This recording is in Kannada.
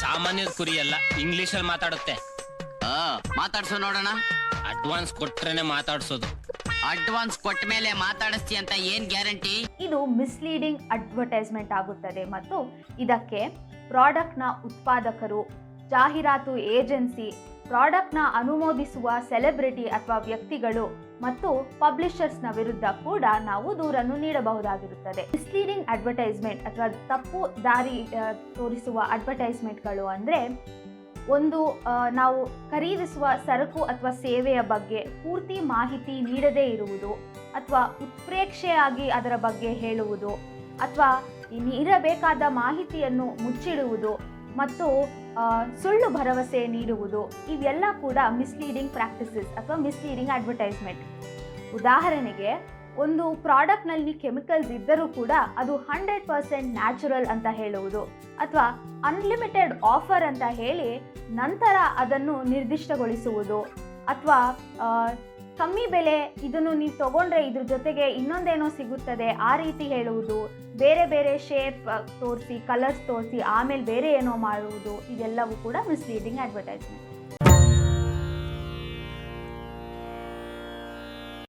ಸಾಮಾನ್ಯದ ಕುರಿ ಅಲ್ಲ ಇಂಗ್ಲಿಷ್ ಅಲ್ಲಿ ಮಾತಾಡುತ್ತೆ. ಆ, ಮಾತಾಡ್ಸು ನೋಡೋಣ. ಅಡ್ವಾನ್ಸ್ ಕೊಟ್ರೇನೆ ಮಾತಾಡ್ಸೋದು. ಅಡ್ವಾನ್ಸ್ ಕೊಟ್ಟ ಮೇಲೆ ಮಾತಾಡಿಸ್ತಿ ಅಂತ ಏನ್ ಗ್ಯಾರಂಟಿ? ಇದು ಮಿಸ್ಲೀಡಿಂಗ್ ಅಡ್ವರ್ಟೈಸ್ಮೆಂಟ್ ಆಗುತ್ತದೆ ಮತ್ತು ಇದಕ್ಕೆ ಪ್ರಾಡಕ್ಟ್ನ ಉತ್ಪಾದಕರು ಜಾಹೀರಾತು ಏಜೆನ್ಸಿ ಪ್ರಾಡಕ್ಟ್ನ ಅನುಮೋದಿಸುವ ಸೆಲೆಬ್ರಿಟಿ ಅಥವಾ ವ್ಯಕ್ತಿಗಳು ಮತ್ತು ಪಬ್ಲಿಷರ್ಸ್ನ ವಿರುದ್ಧ ಕೂಡ ನಾವು ದೂರನ್ನು ನೀಡಬಹುದಾಗಿರುತ್ತದೆ. ಮಿಸ್ಲೀಡಿಂಗ್ ಅಡ್ವರ್ಟೈಸ್ಮೆಂಟ್ ಅಥವಾ ತಪ್ಪು ದಾರಿ ತೋರಿಸುವ ಅಡ್ವರ್ಟೈಸ್ಮೆಂಟ್ಗಳು ಅಂದರೆ ಒಂದು ನಾವು ಖರೀದಿಸುವ ಸರಕು ಅಥವಾ ಸೇವೆಯ ಬಗ್ಗೆ ಪೂರ್ತಿ ಮಾಹಿತಿ ನೀಡದೇ ಇರುವುದು ಅಥವಾ ಉತ್ಪ್ರೇಕ್ಷೆಯಾಗಿ ಅದರ ಬಗ್ಗೆ ಹೇಳುವುದು ಅಥವಾ ನೀಡಬೇಕಾದ ಮಾಹಿತಿಯನ್ನು ಮುಚ್ಚಿಡುವುದು ಮತ್ತು ಸುಳ್ಳು ಭರವಸೆ ನೀಡುವುದು, ಇವೆಲ್ಲ ಕೂಡ ಮಿಸ್ಲೀಡಿಂಗ್ ಪ್ರಾಕ್ಟಿಸಸ್ ಅಥವಾ ಮಿಸ್ಲೀಡಿಂಗ್ ಅಡ್ವರ್ಟೈಸ್ಮೆಂಟ್ ಉದಾಹರಣೆಗೆ, ಒಂದು ಪ್ರಾಡಕ್ಟ್ನಲ್ಲಿ ಕೆಮಿಕಲ್ಸ್ ಇದ್ದರೂ ಕೂಡ ಅದು ಹಂಡ್ರೆಡ್ ಪರ್ಸೆಂಟ್ ನ್ಯಾಚುರಲ್ ಅಂತ ಹೇಳುವುದು ಅಥವಾ ಅನ್ಲಿಮಿಟೆಡ್ ಆಫರ್ ಅಂತ ಹೇಳಿ ನಂತರ ಅದನ್ನು ನಿರ್ದಿಷ್ಟಗೊಳಿಸುವುದು ಅಥವಾ ಕಮ್ಮಿ ಬೆಲೆ ಇದನ್ನು ನೀವು ತಗೊಂಡ್ರೆ ಇದ್ರ ಜೊತೆಗೆ ಇನ್ನೊಂದೇನೋ ಸಿಗುತ್ತದೆ. ಆ ರೀತಿ ಹೇಳುವುದು. ಬೇರೆ ಬೇರೆ ಶೇಪ್ ತೋರಿಸಿ ಕಲರ್ಸ್ ತೋರಿಸಿ, ಆಮೇಲೆ ಬೇರೆ ಏನೋ ಮಾಡುವುದು. ಇದೆಲ್ಲವೂ ಕೂಡ ಮಿಸ್ಲೀಡಿಂಗ್ ಅಡ್ವರ್ಟೈಸ್ಮೆಂಟ್